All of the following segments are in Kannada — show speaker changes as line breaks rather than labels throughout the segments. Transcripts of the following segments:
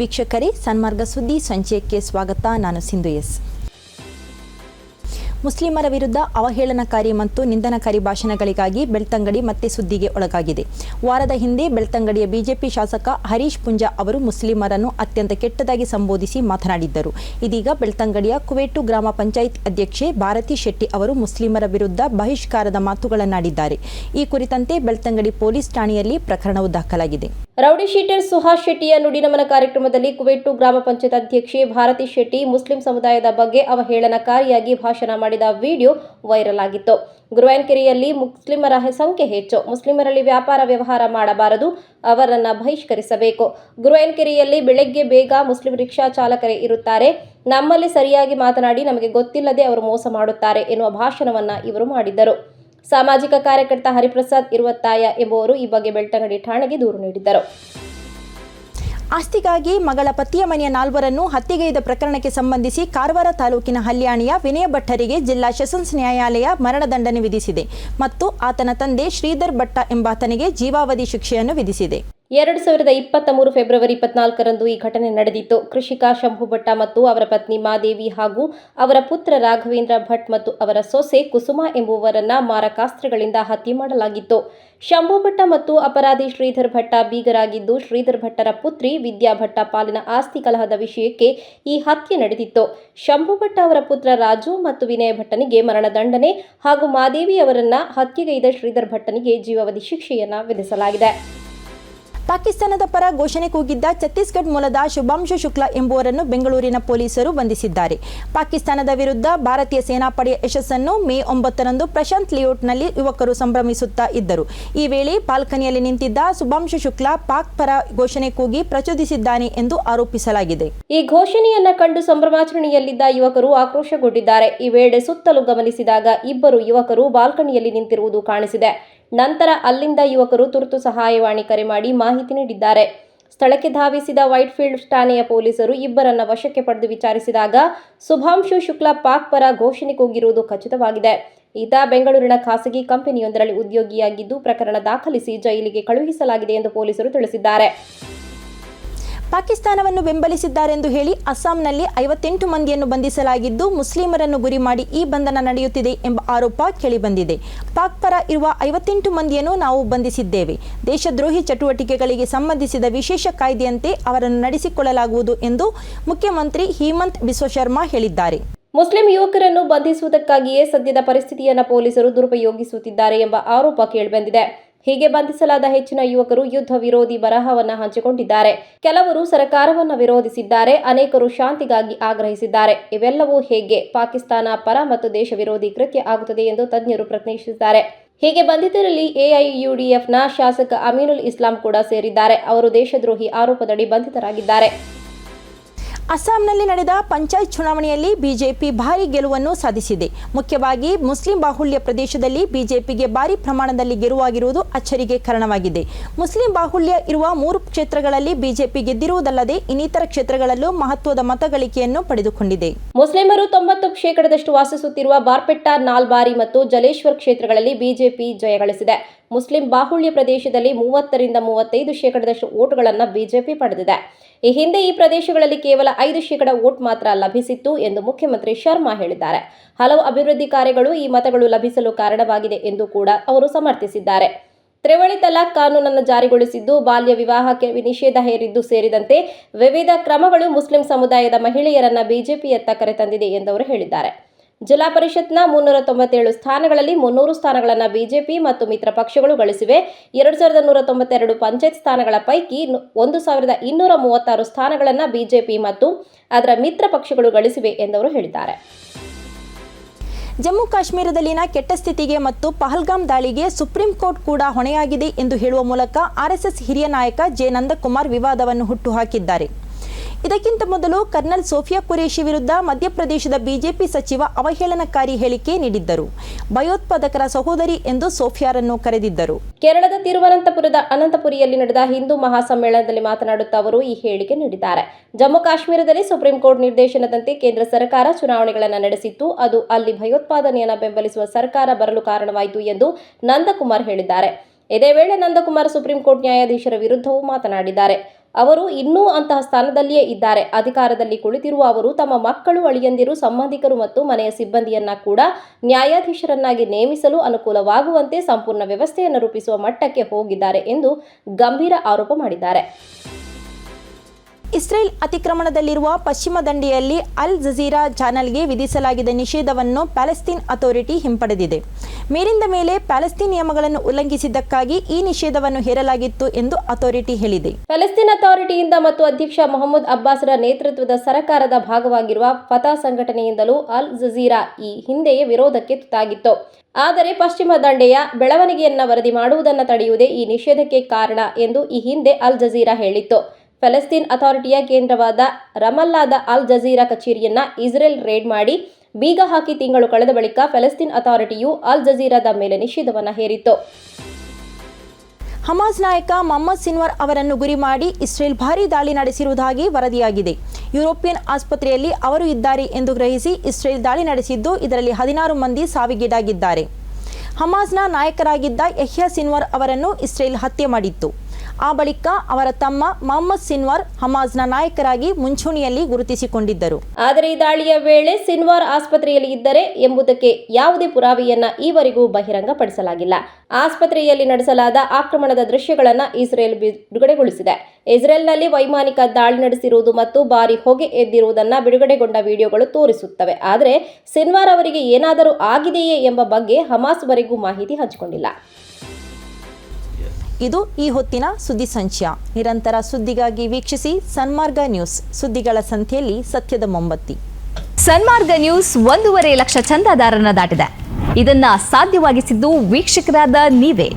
ವೀಕ್ಷಕರೇ ಸನ್ಮಾರ್ಗ ಸುದ್ದಿ ಸಂಚಯಕ್ಕೆ ಸ್ವಾಗತ. ನಾನು ಸಿಂಧು ಎಸ್. ಮುಸ್ಲಿಮರ ವಿರುದ್ಧ ಅವಹೇಳನಕಾರಿ ಮತ್ತು ನಿಂದನಕಾರಿ ಭಾಷಣಗಳಿಗಾಗಿ ಬೆಳ್ತಂಗಡಿ ಮತ್ತೆ ಸುದ್ದಿಗೆ ಒಳಗಾಗಿದೆ. ವಾರದ ಹಿಂದೆ ಬೆಳ್ತಂಗಡಿಯ ಬಿಜೆಪಿ ಶಾಸಕ ಹರೀಶ್ ಪುಂಜಾ ಅವರು ಮುಸ್ಲಿಮರನ್ನು ಅತ್ಯಂತ ಕೆಟ್ಟದಾಗಿ ಸಂಬೋಧಿಸಿ ಮಾತನಾಡಿದ್ದರು. ಇದೀಗ ಬೆಳ್ತಂಗಡಿಯ ಕುವೇಟು ಗ್ರಾಮ ಪಂಚಾಯತ್ ಅಧ್ಯಕ್ಷೆ ಭಾರತಿ ಶೆಟ್ಟಿ ಅವರು ಮುಸ್ಲಿಮರ ವಿರುದ್ಧ ಬಹಿಷ್ಕಾರದ ಮಾತುಗಳನ್ನಾಡಿದ್ದಾರೆ. ಈ ಕುರಿತಂತೆ ಬೆಳ್ತಂಗಡಿ ಪೊಲೀಸ್ ಠಾಣೆಯಲ್ಲಿ ಪ್ರಕರಣವು ದಾಖಲಾಗಿದೆ.
ರೌಡಿ ಶೀಟರ್ ಸುಹಾಸ್ ಶೆಟ್ಟಿಯ ನುಡಿನಮನ ಕಾರ್ಯಕ್ರಮದಲ್ಲಿ ಕುವೆಟ್ಟು ಗ್ರಾಮ ಪಂಚಾಯತ್ ಅಧ್ಯಕ್ಷೆ ಭಾರತಿ ಶೆಟ್ಟಿ ಮುಸ್ಲಿಂ ಸಮುದಾಯದ ಬಗ್ಗೆ ಅವಹೇಳನಕಾರಿಯಾಗಿ ಭಾಷಣ ಮಾಡಿದ ವಿಡಿಯೋ ವೈರಲ್ ಆಗಿತ್ತು. ಗುರುವಾನ್ಕೆರೆಯಲ್ಲಿ ಮುಸ್ಲಿಮರ ಸಂಖ್ಯೆ ಹೆಚ್ಚು. ಮುಸ್ಲಿಮರಲ್ಲಿ ವ್ಯಾಪಾರ ವ್ಯವಹಾರ ಮಾಡಬಾರದು. ಅವರನ್ನು ಬಹಿಷ್ಕರಿಸಬೇಕು. ಗುರುವಾನ್ಕೆರೆಯಲ್ಲಿ ಬೆಳಗ್ಗೆ ಬೇಗ ಮುಸ್ಲಿಂ ರಿಕ್ಷಾ ಚಾಲಕರೇ ಇರುತ್ತಾರೆ. ನಮ್ಮಲ್ಲಿ ಸರಿಯಾಗಿ ಮಾತನಾಡಿ ನಮಗೆ ಗೊತ್ತಿಲ್ಲದೆ ಅವರು ಮೋಸ ಮಾಡುತ್ತಾರೆ ಎನ್ನುವ ಭಾಷಣವನ್ನ ಇವರು ಮಾಡಿದ್ದರು. ಸಾಮಾಜಿಕ ಕಾರ್ಯಕರ್ತ ಹರಿಪ್ರಸಾದ್ ಇರುವತ್ತಾಯ ಎಂಬುವರು ಈ ಬಗ್ಗೆ ಬೆಳ್ತಂಗಡಿ ಠಾಣೆಗೆ ದೂರು ನೀಡಿದ್ದರು.
ಆಸ್ತಿಗಾಗಿ ಮಗಳ ಪತಿಯ ಮನೆಯ ನಾಲ್ವರನ್ನು ಹತ್ಯೆಗೈದ ಪ್ರಕರಣಕ್ಕೆ ಸಂಬಂಧಿಸಿ ಕಾರವಾರ ತಾಲೂಕಿನ ಹಲ್ಯಾಣಿಯ ವಿನಯ ಭಟ್ಟರಿಗೆ ಜಿಲ್ಲಾ ಸೆಷನ್ಸ್ ನ್ಯಾಯಾಲಯ ಮರಣದಂಡನೆ ವಿಧಿಸಿದೆ ಮತ್ತು ಆತನ ತಂದೆ ಶ್ರೀಧರ್ ಭಟ್ಟ ಎಂಬಾತನಿಗೆ ಜೀವಾವಧಿ ಶಿಕ್ಷೆಯನ್ನು ವಿಧಿಸಿದೆ.
ಎರಡು ಸಾವಿರದ ಇಪ್ಪತ್ತ ಮೂರು ಫೆಬ್ರವರಿ ಇಪ್ಪತ್ನಾಲ್ಕರಂದು ಈ ಘಟನೆ ನಡೆದಿತ್ತು. ಕೃಷಿಕ ಶಂಭು ಭಟ್ಟ ಮತ್ತು ಅವರ ಪತ್ನಿ ಮಾದೇವಿ ಹಾಗೂ ಅವರ ಪುತ್ರ ರಾಘವೇಂದ್ರ ಭಟ್ ಮತ್ತು ಅವರ ಸೊಸೆ ಕುಸುಮ ಎಂಬುವರನ್ನ ಮಾರಕಾಸ್ತ್ರಗಳಿಂದ ಹತ್ಯೆ ಮಾಡಲಾಗಿತ್ತು. ಶಂಭು ಭಟ್ಟ ಮತ್ತು ಅಪರಾಧಿ ಶ್ರೀಧರ್ ಭಟ್ಟ ಬೀಗರಾಗಿದ್ದು, ಶ್ರೀಧರ್ ಭಟ್ಟರ ಪುತ್ರಿ ವಿದ್ಯಾ ಭಟ್ಟ ಪಾಲಿನ ಆಸ್ತಿ ಕಲಹದ ವಿಷಯಕ್ಕೆ ಈ ಹತ್ಯೆ ನಡೆದಿತ್ತು. ಶಂಭು ಭಟ್ಟ ಅವರ ಪುತ್ರ ರಾಜು ಮತ್ತು ವಿನಯ ಭಟ್ಟನಿಗೆ ಮರಣದಂಡನೆ ಹಾಗೂ ಮಾದೇವಿ ಅವರನ್ನ ಹತ್ಯೆಗೈದ ಶ್ರೀಧರ್ ಭಟ್ಟನಿಗೆ ಜೀವಾವಧಿ ಶಿಕ್ಷೆಯನ್ನ ವಿಧಿಸಲಾಗಿದೆ.
ಪಾಕಿಸ್ತಾನದ ಪರ ಘೋಷಣೆ ಕೂಗಿದ್ದ ಛತ್ತೀಸ್ಗಢ ಮೂಲದ ಶುಭಾಂಶು ಶುಕ್ಲಾ ಎಂಬುವರನ್ನು ಬೆಂಗಳೂರಿನ ಪೊಲೀಸರು ಬಂಧಿಸಿದ್ದಾರೆ. ಪಾಕಿಸ್ತಾನದ ವಿರುದ್ಧ ಭಾರತೀಯ ಸೇನಾಪಡೆಯ ಯಶಸ್ಸನ್ನು ಮೇ ಒಂಬತ್ತರಂದು ಪ್ರಶಾಂತ್ ಲಿಯೋಟ್ನಲ್ಲಿ ಯುವಕರು ಸಂಭ್ರಮಿಸುತ್ತಾ ಇದ್ದರು. ಈ ವೇಳೆ ಬಾಲ್ಕನಿಯಲ್ಲಿ ನಿಂತಿದ್ದ ಶುಭಾಂಶು ಶುಕ್ಲಾ ಪಾಕ್ ಪರ ಘೋಷಣೆ ಕೂಗಿ ಪ್ರಚೋದಿಸಿದ್ದಾನೆ ಎಂದು ಆರೋಪಿಸಲಾಗಿದೆ.
ಈ ಘೋಷಣೆಯನ್ನ ಕಂಡು ಸಂಭ್ರಮಾಚರಣೆಯಲ್ಲಿದ್ದ ಯುವಕರು ಆಕ್ರೋಶಗೊಂಡಿದ್ದಾರೆ. ಈ ವೇಳೆ ಸುತ್ತಲೂ ಗಮನಿಸಿದಾಗ ಇಬ್ಬರು ಯುವಕರು ಬಾಲ್ಕನಿಯಲ್ಲಿ ನಿಂತಿರುವುದು ಕಾಣಿಸಿದೆ. ನಂತರ ಅಲ್ಲಿಂದ ಯುವಕರು ತುರ್ತು ಸಹಾಯವಾಣಿ ಕರೆ ಮಾಡಿ ಮಾಹಿತಿ ನೀಡಿದ್ದಾರೆ. ಸ್ಥಳಕ್ಕೆ ಧಾವಿಸಿದ ವೈಟ್ಫೀಲ್ಡ್ ಠಾಣೆಯ ಪೊಲೀಸರು ಇಬ್ಬರನ್ನ ವಶಕ್ಕೆ ಪಡೆದು ವಿಚಾರಿಸಿದಾಗ ಸುಭಾಂಶು ಶುಕ್ಲಾ ಪಾಕ್ ಪರ ಘೋಷಣೆ ಕೂಗಿರುವುದು ಖಚಿತವಾಗಿದೆ. ಈತ ಬೆಂಗಳೂರಿನ ಖಾಸಗಿ ಕಂಪನಿಯೊಂದರಲ್ಲಿ ಉದ್ಯೋಗಿಯಾಗಿದ್ದು ಪ್ರಕರಣ ದಾಖಲಿಸಿ ಜೈಲಿಗೆ ಕಳುಹಿಸಲಾಗಿದೆ ಎಂದು ಪೊಲೀಸರು ತಿಳಿಸಿದ್ದಾರೆ.
ಪಾಕಿಸ್ತಾನವನ್ನು ಬೆಂಬಲಿಸಿದ್ದಾರೆಂದು ಹೇಳಿ ಅಸ್ಸಾಂನಲ್ಲಿ ಐವತ್ತೆಂಟು ಮಂದಿಯನ್ನು ಬಂಧಿಸಲಾಗಿದ್ದು ಮುಸ್ಲಿಮರನ್ನು ಗುರಿ ಮಾಡಿ ಈ ಬಂಧನ ನಡೆಯುತ್ತಿದೆ ಎಂಬ ಆರೋಪ ಕೇಳಿಬಂದಿದೆ. ಪಾಕ್ ಪರ ಇರುವ ಐವತ್ತೆಂಟು ಮಂದಿಯನ್ನು ನಾವು ಬಂಧಿಸಿದ್ದೇವೆ. ದೇಶದ್ರೋಹಿ ಚಟುವಟಿಕೆಗಳಿಗೆ ಸಂಬಂಧಿಸಿದ ವಿಶೇಷ ಕಾಯ್ದೆಯಂತೆ ಅವರನ್ನು ನಡೆಸಿಕೊಳ್ಳಲಾಗುವುದು ಎಂದು ಮುಖ್ಯಮಂತ್ರಿ ಹೇಮಂತ್ ಬಿಸ್ವ ಶರ್ಮಾ ಹೇಳಿದ್ದಾರೆ.
ಮುಸ್ಲಿಂ ಯುವಕರನ್ನು ಬಂಧಿಸುವುದಕ್ಕಾಗಿಯೇ ಸದ್ಯದ ಪರಿಸ್ಥಿತಿಯನ್ನು ಪೊಲೀಸರು ದುರುಪಯೋಗಿಸುತ್ತಿದ್ದಾರೆ ಎಂಬ ಆರೋಪ ಕೇಳಿಬಂದಿದೆ. ಹೀಗೆ ಬಂಧಿಸಲಾದ ಹೆಚ್ಚಿನ ಯುವಕರು ಯುದ್ಧ ವಿರೋಧಿ ಬರಹವನ್ನು ಹಂಚಿಕೊಂಡಿದ್ದಾರೆ. ಕೆಲವರು ಸರ್ಕಾರವನ್ನು ವಿರೋಧಿಸಿದ್ದಾರೆ, ಅನೇಕರು ಶಾಂತಿಗಾಗಿ ಆಗ್ರಹಿಸಿದ್ದಾರೆ. ಇವೆಲ್ಲವೂ ಹೇಗೆ ಪಾಕಿಸ್ತಾನ ಪರ ಮತ್ತು ದೇಶ ವಿರೋಧಿ ಕೃತ್ಯ ಆಗುತ್ತದೆ ಎಂದು ತಜ್ಞರು ಪ್ರಶ್ನಿಸಿದ್ದಾರೆ. ಹೀಗೆ ಬಂಧಿತರಲ್ಲಿ ಎಐಯುಡಿಎಫ್ನ ಶಾಸಕ ಅಮೀನುಲ್ ಇಸ್ಲಾಂ ಕೂಡ ಸೇರಿದ್ದಾರೆ. ಅವರು ದೇಶದ್ರೋಹಿ ಆರೋಪದಡಿ ಬಂಧಿತರಾಗಿದ್ದಾರೆ.
ಅಸ್ಸಾಂನಲ್ಲಿ ನಡೆದ ಪಂಚಾಯತ್ ಚುನಾವಣೆಯಲ್ಲಿ ಬಿಜೆಪಿ ಭಾರಿ ಗೆಲುವನ್ನು ಸಾಧಿಸಿದೆ. ಮುಖ್ಯವಾಗಿ ಮುಸ್ಲಿಂ ಬಾಹುಳ್ಯ ಪ್ರದೇಶದಲ್ಲಿ ಬಿಜೆಪಿಗೆ ಭಾರಿ ಪ್ರಮಾಣದಲ್ಲಿ ಗೆಲುವಾಗಿರುವುದು ಅಚ್ಚರಿಗೆ ಕಾರಣವಾಗಿದೆ. ಮುಸ್ಲಿಂ ಬಾಹುಳ್ಯ ಇರುವ ಮೂರು ಕ್ಷೇತ್ರಗಳಲ್ಲಿ ಬಿಜೆಪಿ ಗೆದ್ದಿರುವುದಲ್ಲದೆ ಇನ್ನಿತರ ಕ್ಷೇತ್ರಗಳಲ್ಲೂ ಮಹತ್ವದ ಮತಗಳಿಕೆಯನ್ನು ಪಡೆದುಕೊಂಡಿದೆ.
ಮುಸ್ಲಿಮರು ತೊಂಬತ್ತು ಶೇಕಡದಷ್ಟು ವಾಸಿಸುತ್ತಿರುವ ಬಾರ್ಪೆಟ್ಟ, ನಾಲ್ಬಾರಿ ಮತ್ತು ಜಲೇಶ್ವರ್ ಕ್ಷೇತ್ರಗಳಲ್ಲಿ ಬಿಜೆಪಿ ಜಯಗಳಿಸಿದೆ ಮುಸ್ಲಿಂ ಬಾಹುಳ್ಯ ಪ್ರದೇಶದಲ್ಲಿ ಮೂವತ್ತರಿಂದ ಮೂವತ್ತೈದು ಶೇಕಡದಷ್ಟು ಓಟುಗಳನ್ನು ಬಿಜೆಪಿ ಪಡೆದಿದೆ. ಈ ಹಿಂದೆ ಈ ಪ್ರದೇಶಗಳಲ್ಲಿ ಕೇವಲ ಐದು ಶೇಕಡ ಓಟ್ ಮಾತ್ರ ಲಭಿಸಿತ್ತು ಎಂದು ಮುಖ್ಯಮಂತ್ರಿ ಶರ್ಮಾ ಹೇಳಿದ್ದಾರೆ. ಹಲವು ಅಭಿವೃದ್ಧಿ ಕಾರ್ಯಗಳು ಈ ಮತಗಳು ಲಭಿಸಲು ಕಾರಣವಾಗಿದೆ ಎಂದು ಕೂಡ ಅವರು ಸಮರ್ಥಿಸಿದ್ದಾರೆ. ತ್ರಿವಳಿ ತಲಾಖ್ ಕಾನೂನನ್ನು ಜಾರಿಗೊಳಿಸಿದ್ದು, ಬಾಲ್ಯ ವಿವಾಹಕ್ಕೆ ನಿಷೇಧ ಹೇರಿದ್ದು ಸೇರಿದಂತೆ ವಿವಿಧ ಕ್ರಮಗಳು ಮುಸ್ಲಿಂ ಸಮುದಾಯದ ಮಹಿಳೆಯರನ್ನ ಬಿಜೆಪಿಯತ್ತ ಕರೆತಂದಿದೆ ಎಂದು ಅವರು ಹೇಳಿದ್ದಾರೆ. ಜಿಲ್ಲಾ ಪರಿಷತ್ನ ಮುನ್ನೂರ ತೊಂಬತ್ತೇಳು ಸ್ಥಾನಗಳಲ್ಲಿ ಮುನ್ನೂರು ಸ್ಥಾನಗಳನ್ನು ಬಿಜೆಪಿ ಮತ್ತು ಮಿತ್ರ ಪಕ್ಷಗಳು ಗಳಿಸಿವೆ. ಎರಡು ಸಾವಿರದ ನೂರ ತೊಂಬತ್ತೆರಡು ಪಂಚಾಯತ್ ಸ್ಥಾನಗಳ ಪೈಕಿ ಒಂದು ಸಾವಿರದ ಇನ್ನೂರ ಮೂವತ್ತಾರು ಸ್ಥಾನಗಳನ್ನು ಬಿಜೆಪಿ ಮತ್ತು ಅದರ ಮಿತ್ರ ಪಕ್ಷಗಳು ಗಳಿಸಿವೆ ಎಂದವರು ಹೇಳಿದ್ದಾರೆ.
ಜಮ್ಮು ಕಾಶ್ಮೀರದಲ್ಲಿನ ಕೆಟ್ಟ ಸ್ಥಿತಿಗೆ ಮತ್ತು ಪಹಲ್ಗಾಮ್ ದಾಳಿಗೆ ಸುಪ್ರೀಂ ಕೋರ್ಟ್ ಕೂಡ ಹೊಣೆಯಾಗಿದೆ ಎಂದು ಹೇಳುವ ಮೂಲಕ ಆರ್ಎಸ್ಎಸ್ ಹಿರಿಯ ನಾಯಕ ಜೆ ನಂದಕುಮಾರ್ ವಿವಾದವನ್ನು ಹುಟ್ಟುಹಾಕಿದ್ದಾರೆ ಇದಕ್ಕಿಂತ ಮೊದಲು ಕರ್ನಲ್ ಸೋಫಿಯಾ ಕುರೇಶಿ ವಿರುದ್ಧ ಮಧ್ಯಪ್ರದೇಶದ ಬಿಜೆಪಿ ಸಚಿವ ಅವಹೇಳನಕಾರಿ ಹೇಳಿಕೆ ನೀಡಿದ್ದರು. ಭಯೋತ್ಪಾದಕರ ಸಹೋದರಿ ಎಂದು ಸೋಫಿಯಾರನ್ನು ಕರೆದಿದ್ದರು.
ಕೇರಳದ ತಿರುವನಂತಪುರದ ಅನಂತಪುರಿಯಲ್ಲಿ ನಡೆದ ಹಿಂದೂ ಮಹಾಸಮ್ಮೇಳನದಲ್ಲಿ ಮಾತನಾಡುತ್ತಾ ಅವರು ಈ ಹೇಳಿಕೆ ನೀಡಿದ್ದಾರೆ. ಜಮ್ಮು ಕಾಶ್ಮೀರದಲ್ಲಿ ಸುಪ್ರೀಂ ಕೋರ್ಟ್ ನಿರ್ದೇಶನದಂತೆ ಕೇಂದ್ರ ಸರ್ಕಾರ ಚುನಾವಣೆಗಳನ್ನು ನಡೆಸಿತ್ತು. ಅದು ಅಲ್ಲಿ ಭಯೋತ್ಪಾದನೆಯನ್ನು ಬೆಂಬಲಿಸುವ ಸರ್ಕಾರ ಬರಲು ಕಾರಣವಾಯಿತು ಎಂದು ನಂದಕುಮಾರ್ ಹೇಳಿದ್ದಾರೆ. ಇದೇ ವೇಳೆ ನಂದಕುಮಾರ್ ಸುಪ್ರೀಂ ಕೋರ್ಟ್ ನ್ಯಾಯಾಧೀಶರ ವಿರುದ್ಧವೂ ಮಾತನಾಡಿದ್ದಾರೆ. ಅವರು ಇನ್ನೂ ಅಂತಹ ಸ್ಥಾನದಲ್ಲಿಯೇ ಇದ್ದಾರೆ. ಅಧಿಕಾರದಲ್ಲಿ ಕುಳಿತಿರುವ ಅವರು ತಮ್ಮ ಮಕ್ಕಳು, ಅಳಿಯಂದಿರು, ಸಂಬಂಧಿಕರು ಮತ್ತು ಮನೆಯ ಸಿಬ್ಬಂದಿಯನ್ನ ಕೂಡ ನ್ಯಾಯಾಧೀಶರನ್ನಾಗಿ ನೇಮಿಸಲು ಅನುಕೂಲವಾಗುವಂತೆ ಸಂಪೂರ್ಣ ವ್ಯವಸ್ಥೆಯನ್ನು ರೂಪಿಸುವ ಮಟ್ಟಕ್ಕೆ ಹೋಗಿದ್ದಾರೆ ಎಂದು ಗಂಭೀರ ಆರೋಪ ಮಾಡಿದ್ದಾರೆ.
ಇಸ್ರೇಲ್ ಅತಿಕ್ರಮಣದಲ್ಲಿರುವ ಪಶ್ಚಿಮ ದಂಡೆಯಲ್ಲಿ ಅಲ್ ಜಜೀರಾ ಚಾನೆಲ್ಗೆ ವಿಧಿಸಲಾಗಿದ್ದ ನಿಷೇಧವನ್ನು ಪ್ಯಾಲೆಸ್ತೀನ್ ಅಥಾರಿಟಿ ಹಿಂಪಡೆದಿದೆ. ಮೇಲಿಂದ ಮೇಲೆ ಪ್ಯಾಲೆಸ್ತೀನ್ ನಿಯಮಗಳನ್ನು ಉಲ್ಲಂಘಿಸಿದ್ದಕ್ಕಾಗಿ ಈ ನಿಷೇಧವನ್ನು ಹೇರಲಾಗಿತ್ತು ಎಂದು ಅಥಾರಿಟಿ ಹೇಳಿದೆ.
ಪ್ಯಾಲೆಸ್ತೀನ್ ಅಥಾರಿಟಿಯಿಂದ ಮತ್ತು ಅಧ್ಯಕ್ಷ ಮೊಹಮ್ಮದ್ ಅಬ್ಬಾಸ್ರ ನೇತೃತ್ವದ ಸರ್ಕಾರದ ಭಾಗವಾಗಿರುವ ಫತಾ ಸಂಘಟನೆಯಿಂದಲೂ ಅಲ್ ಜಜೀರಾ ಈ ಹಿಂದೆಯೇ ವಿರೋಧಕ್ಕೆ ತುತ್ತಾಗಿತ್ತು. ಆದರೆ ಪಶ್ಚಿಮ ದಂಡೆಯ ಬೆಳವಣಿಗೆಯನ್ನ ವರದಿ ಮಾಡುವುದನ್ನು ತಡೆಯುವುದೇ ಈ ನಿಷೇಧಕ್ಕೆ ಕಾರಣ ಎಂದು ಈ ಹಿಂದೆ ಅಲ್ ಜಜೀರಾ ಹೇಳಿತ್ತು. ಫಲಸ್ತೀನ್ ಅಥಾರಿಟಿಯ ಕೇಂದ್ರವಾದ ರಮಲ್ಲಾದ ಅಲ್ ಜಜೀರಾ ಕಚೇರಿಯನ್ನ ಇಸ್ರೇಲ್ ರೇಡ್ ಮಾಡಿ ಬೀಗ ಹಾಕಿ ತಿಂಗಳು ಕಳೆದ ಬಳಿಕ ಫೆಲಸ್ತೀನ್ ಅಥಾರಿಟಿಯು ಅಲ್ ಜಜೀರಾದ ಮೇಲೆ ನಿಷೇಧವನ್ನು ಹೇರಿತ್ತು.
ಹಮಾಸ್ ನಾಯಕ ಮೊಹಮ್ಮದ್ ಸಿನ್ವರ್ ಅವರನ್ನು ಗುರಿ ಮಾಡಿ ಇಸ್ರೇಲ್ ಭಾರೀ ದಾಳಿ ನಡೆಸಿರುವುದಾಗಿ ವರದಿಯಾಗಿದೆ. ಯುರೋಪಿಯನ್ ಆಸ್ಪತ್ರೆಯಲ್ಲಿ ಅವರು ಇದ್ದಾರೆ ಎಂದು ಗ್ರಹಿಸಿ ಇಸ್ರೇಲ್ ದಾಳಿ ನಡೆಸಿದ್ದು ಇದರಲ್ಲಿ ಹದಿನಾರು ಮಂದಿ ಸಾವಿಗೀಡಾಗಿದ್ದಾರೆ. ಹಮಾಸ್ನ ನಾಯಕರಾಗಿದ್ದ ಯಹ್ಯಾ ಸಿನ್ವರ್ ಅವರನ್ನು ಇಸ್ರೇಲ್ ಹತ್ಯೆ ಮಾಡಿತ್ತು. ಆ ಬಳಿಕ ಅವರ ತಮ್ಮ ಮೊಹಮ್ಮದ್ ಸಿನ್ವಾರ್ ಹಮಾಜ್ನ ನಾಯಕರಾಗಿ ಮುಂಚೂಣಿಯಲ್ಲಿ ಗುರುತಿಸಿಕೊಂಡಿದ್ದರು.
ಆದರೆ ಈ ದಾಳಿಯ ವೇಳೆ ಸಿನ್ವಾರ್ ಆಸ್ಪತ್ರೆಯಲ್ಲಿ ಇದ್ದರೆ ಎಂಬುದಕ್ಕೆ ಯಾವುದೇ ಪುರಾವೆಯನ್ನ ಈವರೆಗೂ ಬಹಿರಂಗಪಡಿಸಲಾಗಿಲ್ಲ. ಆಸ್ಪತ್ರೆಯಲ್ಲಿ ನಡೆಸಲಾದ ಆಕ್ರಮಣದ ದೃಶ್ಯಗಳನ್ನು ಇಸ್ರೇಲ್ ಬಿಡುಗಡೆಗೊಳಿಸಿದೆ. ಇಸ್ರೇಲ್ನಲ್ಲಿ ವೈಮಾನಿಕ ದಾಳಿ ನಡೆಸಿರುವುದು ಮತ್ತು ಭಾರಿ ಹೊಗೆ ಎದ್ದಿರುವುದನ್ನು ಬಿಡುಗಡೆಗೊಂಡ ವಿಡಿಯೋಗಳು ತೋರಿಸುತ್ತವೆ. ಆದರೆ ಸಿನ್ವಾರ್ ಅವರಿಗೆ ಏನಾದರೂ ಆಗಿದೆಯೇ ಎಂಬ ಬಗ್ಗೆ ಹಮಾಸ್ವರೆಗೂ ಮಾಹಿತಿ ಹಂಚಿಕೊಂಡಿಲ್ಲ.
ಇದು ಈ ಹೊತ್ತಿನ ಸುದ್ದಿ ಸಂಚಯ. ನಿರಂತರ ಸುದ್ದಿಗಾಗಿ ವೀಕ್ಷಿಸಿ ಸನ್ಮಾರ್ಗ ನ್ಯೂಸ್, ಸುದ್ದಿಗಳ ಸಂಖ್ಯೆಯಲ್ಲಿ ಸತ್ಯದ ಮೊಂಬತ್ತಿ.
ಸನ್ಮಾರ್ಗ ನ್ಯೂಸ್ ಒಂದೂವರೆ ಲಕ್ಷ ಚಂದಾದಾರನ ದಾಟಿದೆ. ಇದನ್ನ ಸಾಧ್ಯವಾಗಿಸಿದ್ದು ವೀಕ್ಷಕರಾದ ನೀವೇ.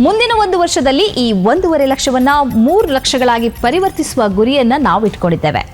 ಮುಂದಿನ ಒಂದು ವರ್ಷದಲ್ಲಿ ಈ ಒಂದೂವರೆ ಲಕ್ಷವನ್ನ ಮೂರು ಲಕ್ಷಗಳಾಗಿ ಪರಿವರ್ತಿಸುವ ಗುರಿಯನ್ನ ನಾವು ಇಟ್ಕೊಂಡಿದ್ದೇವೆ